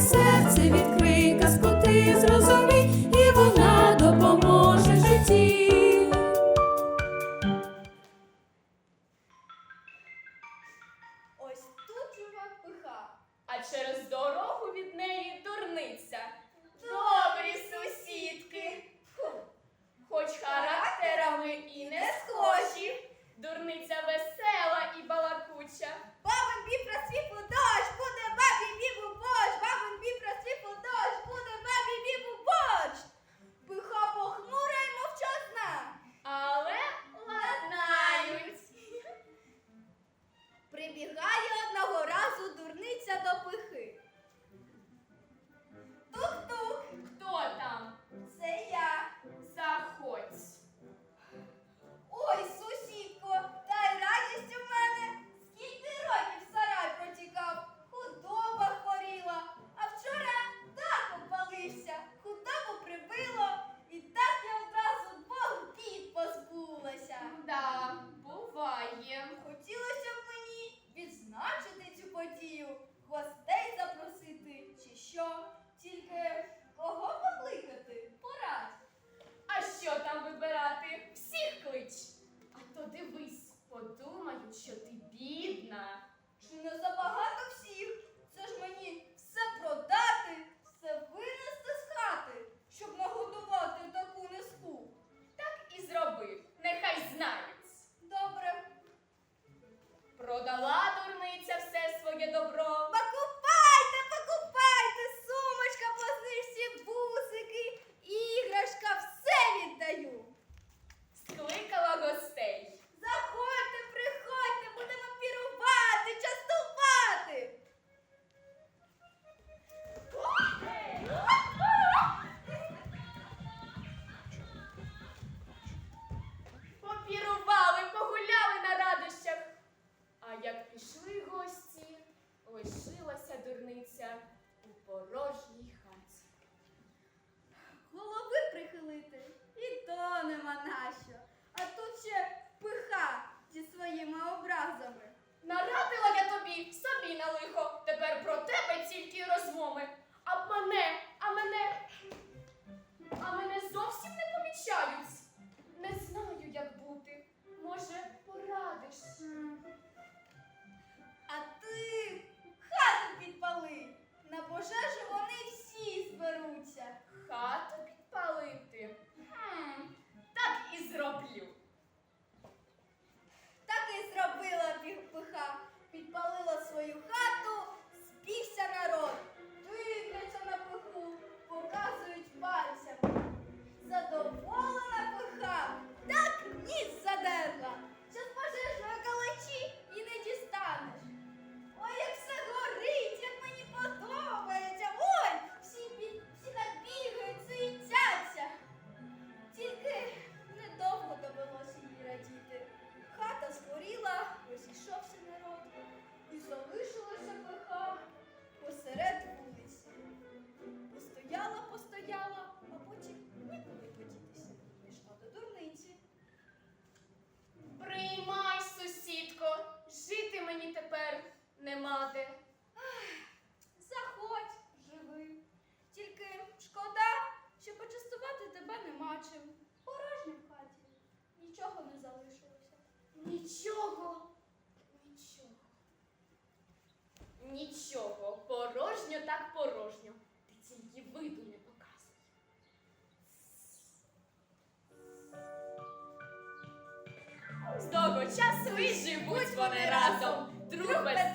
серце відкрий, казку ти зрозумій, і вона допоможе житті. Ось тут юна пиха, а через дорогу від неї дурниця. Добрі сусідки, хоч характерами і не схожі. Тепер про тебе тільки розмови. А мене, а мене, а мене зовсім не помічають. Не знаю, як бути. Може, порадиш. А ти хату підпали. На пожежу вони всі зберуться. Хату підпали. Нічого, нічого. Нічого, порожньо так порожньо. Ти тільки виду не показуй. З того часу і живуть вони разом. Друг без